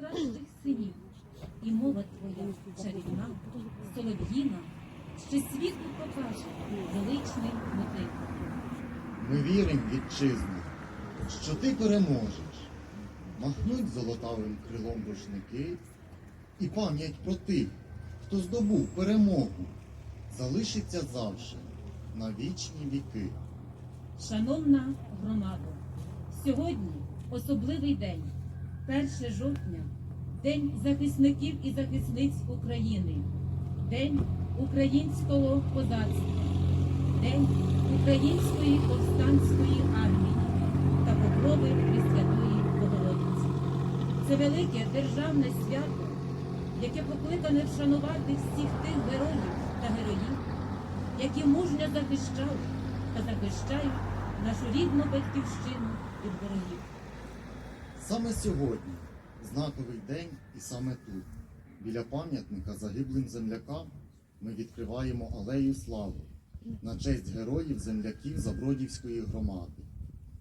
кращих синів, і мова твоя чарівна, солов'їна, що світу покаже величний мотив. Ми віримо, вітчизно, що ти переможеш. Махнуть золотавим крилом рушники, і пам'ять про тих, хто здобув перемогу, залишиться завше на вічні віки. Шановна громада, сьогодні особливий день, 1 жовтня, День захисників і захисниць України, День українського козацтва, День української повстанської армії та покрови Пресвятої Богородиці. Це велике державне свято, яке покликане вшанувати всіх тих героїв та героїв, які мужньо захищали та захищають нашу рідну батьківщину від ворогів. Саме сьогодні знаковий день і саме тут, біля пам'ятника загиблим землякам, ми відкриваємо алею слави на честь героїв земляків Забродівської громади.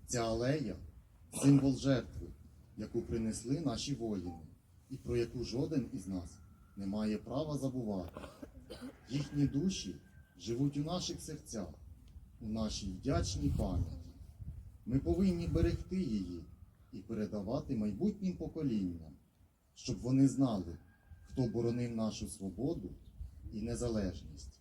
Ця алея символ жертви, яку принесли наші воїни, і про яку жоден із нас не має права забувати. Їхні душі живуть у наших серцях, у нашій вдячній пам'яті. Ми повинні берегти її і передавати майбутнім поколінням, щоб вони знали, хто боронив нашу свободу і незалежність.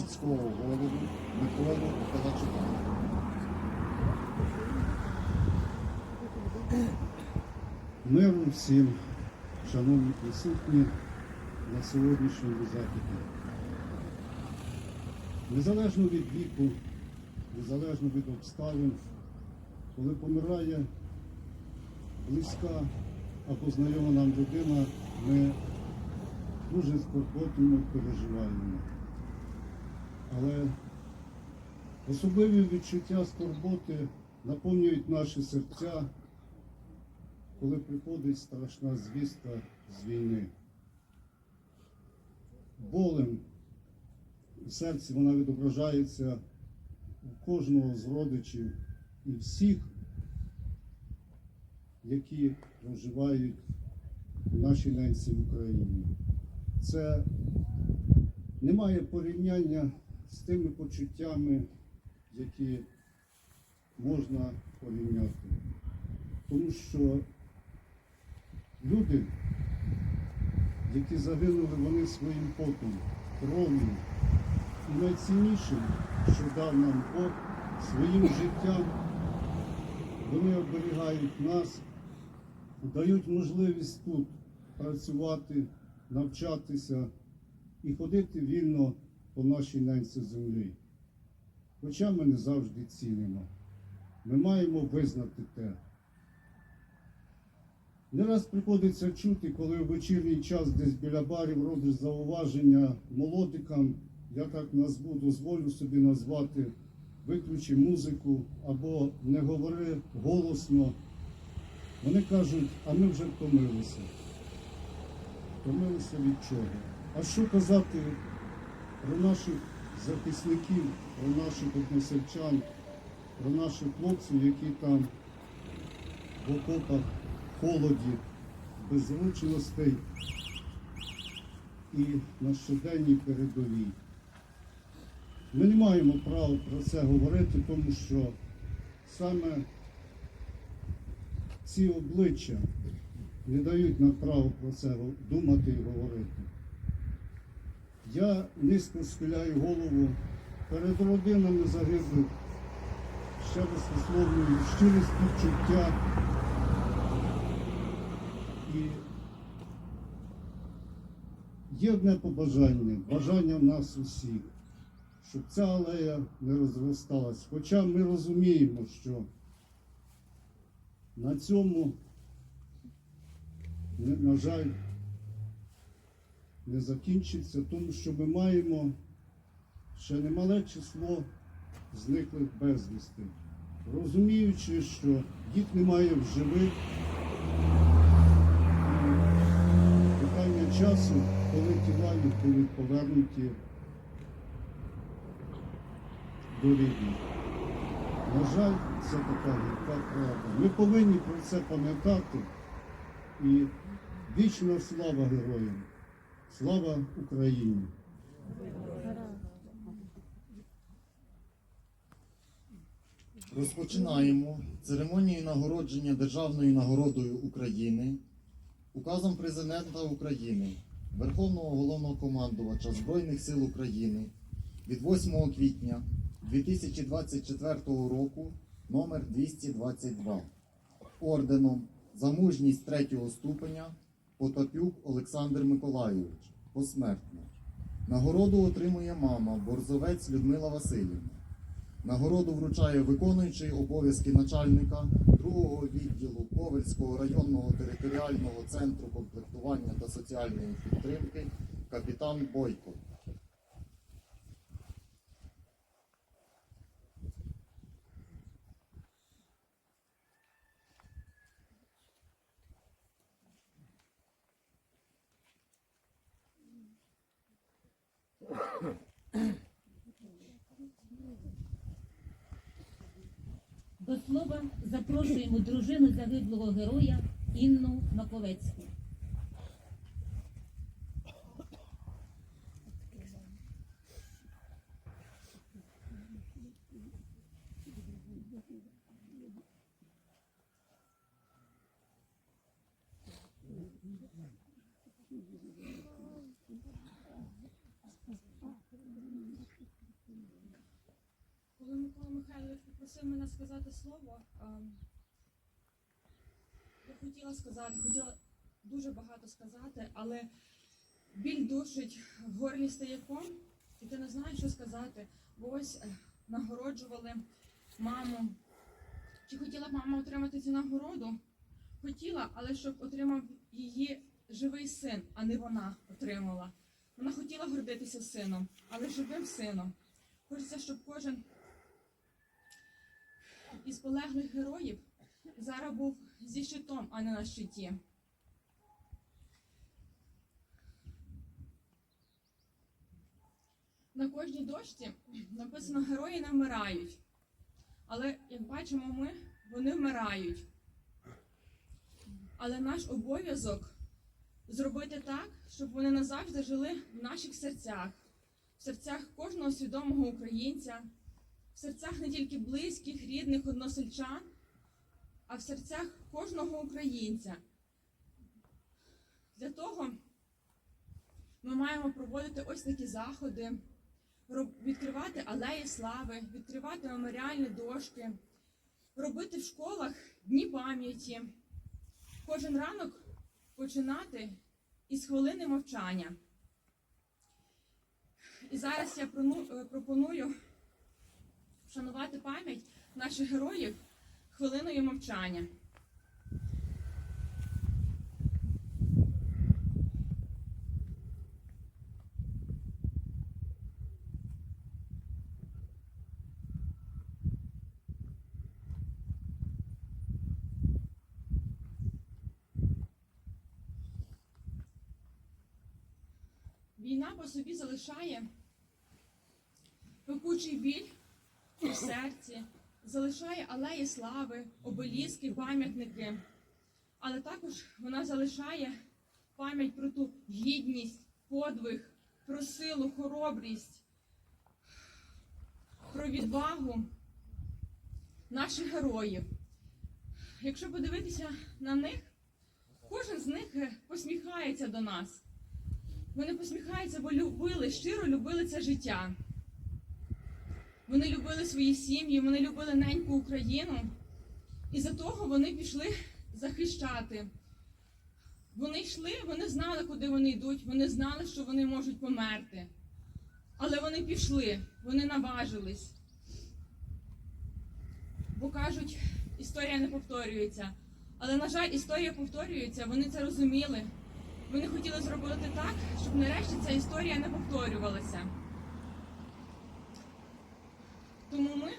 Сільського голову Миколу Калачука. Миру всім, шановні присутні на сьогоднішньому заході. Незалежно від віку, незалежно від обставин, коли помирає близька або знайома нам людина, ми дуже скорботно переживаємо. Але особливі відчуття скорботи наповнюють наші серця коли приходить страшна звістка з війни. Болем у серці вона відображається у кожного з родичів і всіх, які проживають в нашій ненці в Україні. Це немає порівняння з тими почуттями, які можна порівняти. Тому що люди, які загинули, вони своїм потом кров'ю. І найціннішим, що дав нам Бог своїм життям, вони оберігають нас, дають можливість тут працювати, навчатися і ходити вільно по нашій ненці землі. Хоча ми не завжди цінимо. Ми маємо визнати те. Не раз приходиться чути, коли в вечірній час десь біля барів робиш зауваження молодикам, я так назву, дозволю собі назвати, виключи музику або не говори голосно. Вони кажуть, а ми вже втомилися. Втомилися від чого? А що казати про наших захисників, про наших односельчан, про наших хлопців, які там в окопах, холоді, без зручностей і на щоденній передовій. Ми не маємо права про це говорити, тому що саме ці обличчя не дають нам право про це думати і говорити. Я низько схиляю голову перед родинами загиблих, ще раз висловлюю щирі співчуття і є одне побажання, бажання нас усіх, щоб ця алея не розросталась. Хоча ми розуміємо, що на цьому, на жаль, не закінчиться, тому що ми маємо ще немале число зниклих безвісти, розуміючи, що їх немає в живих. Питання часу, коли тіла їх будуть повернуті до рідних. На жаль, це така гірка правда. Ми повинні про це пам'ятати і вічна слава героям. Слава Україні! Розпочинаємо церемонію нагородження Державною нагородою України указом Президента України, Верховного головнокомандувача Збройних сил України від 8 квітня 2024 року номер 222 орденом за мужність третього ступеня Потапюк Олександр Миколайович посмертно. Нагороду отримує мама Борзовець Людмила Васильівна. Нагороду вручає виконуючий обов'язки начальника другого відділу Ковельського районного територіального центру комплектування та соціальної підтримки капітан Бойко. До слова запрошуємо дружину загиблого героя Інну Маковецьку. Попросив мене сказати слово, ем, я хотіла сказати, хотіла дуже багато сказати, але біль душить, в горлі стає ком, і ти не знаєш, що сказати. Бо ось е, нагороджували маму. Чи хотіла б мама отримати цю нагороду? Хотіла, але щоб отримав її живий син, а не вона отримала. Вона хотіла гордитися сином, але живим сином. Хочеться, щоб кожен із полеглих героїв зараз був зі щитом, а не на щиті. На кожній дошці написано Герої не вмирають. Але, як бачимо ми, вони вмирають. Але наш обов'язок зробити так, щоб вони назавжди жили в наших серцях, в серцях кожного свідомого українця, в серцях не тільки близьких, рідних, односельчан, а в серцях кожного українця. Для того ми маємо проводити ось такі заходи, відкривати алеї слави, відкривати меморіальні дошки, робити в школах дні пам'яті. Кожен ранок починати із хвилини мовчання. І зараз я е, пропоную вшанувати пам'ять наших героїв хвилиною мовчання. Війна по собі залишає пекучий біль у серці, залишає алеї слави, обеліски, пам'ятники. Але також вона залишає пам'ять про ту гідність, подвиг, про силу, хоробрість, про відвагу наших героїв. Якщо подивитися на них, кожен з них е, посміхається до нас. Вони посміхаються, бо любили, щиро любили це життя. Вони любили свої сім'ї, вони любили неньку Україну. І за того вони пішли захищати. Вони йшли, вони знали, куди вони йдуть, вони знали, що вони можуть померти. Але вони пішли, вони наважились. Бо кажуть, історія не повторюється. Але, на жаль, історія повторюється, вони це розуміли. Вони хотіли зробити так, щоб нарешті ця історія не повторювалася. Тому ми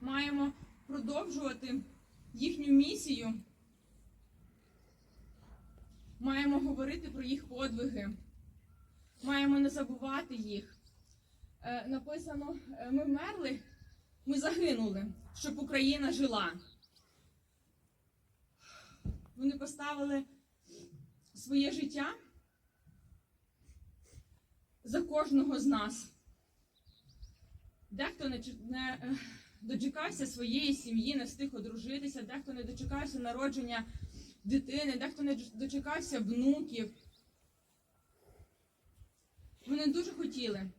маємо продовжувати їхню місію, маємо говорити про їх подвиги, маємо не забувати їх. Е, написано: е, ми вмерли, ми загинули, щоб Україна жила. Вони поставили своє життя за кожного з нас. Дехто не, не е, дочекався своєї сім'ї, не встиг одружитися, дехто не дочекався народження дитини, дехто не дочекався внуків. Вони дуже хотіли.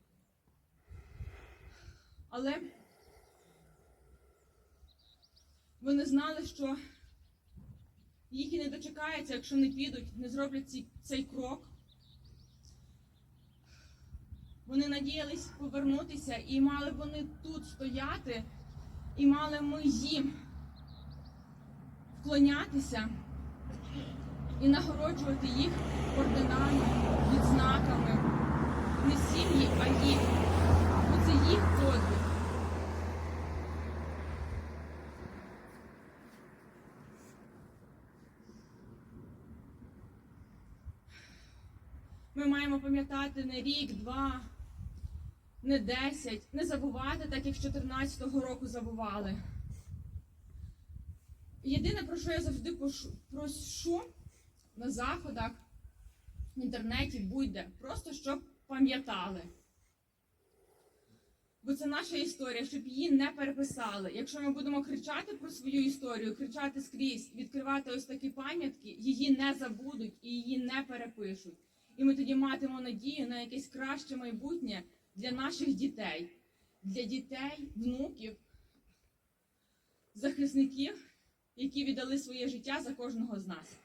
Але вони знали, що їх і не дочекається, якщо не підуть, не зроблять ці, цей крок. Вони надіялись повернутися і мали вони тут стояти, і мали ми їм вклонятися і нагороджувати їх орденами, відзнаками. Не сім'ї, а їх. Бо це їх подвиг. Ми маємо пам'ятати не рік, два, не десять, не забувати, так як з 14-го року забували. Єдине, про що я завжди прошу на заходах, в інтернеті, будь-де, просто щоб пам'ятали. Бо це наша історія, щоб її не переписали. Якщо ми будемо кричати про свою історію, кричати скрізь, відкривати ось такі пам'ятки, її не забудуть і її не перепишуть. І ми тоді матимемо надію на якесь краще майбутнє для наших дітей, для дітей, внуків, захисників, які віддали своє життя за кожного з нас.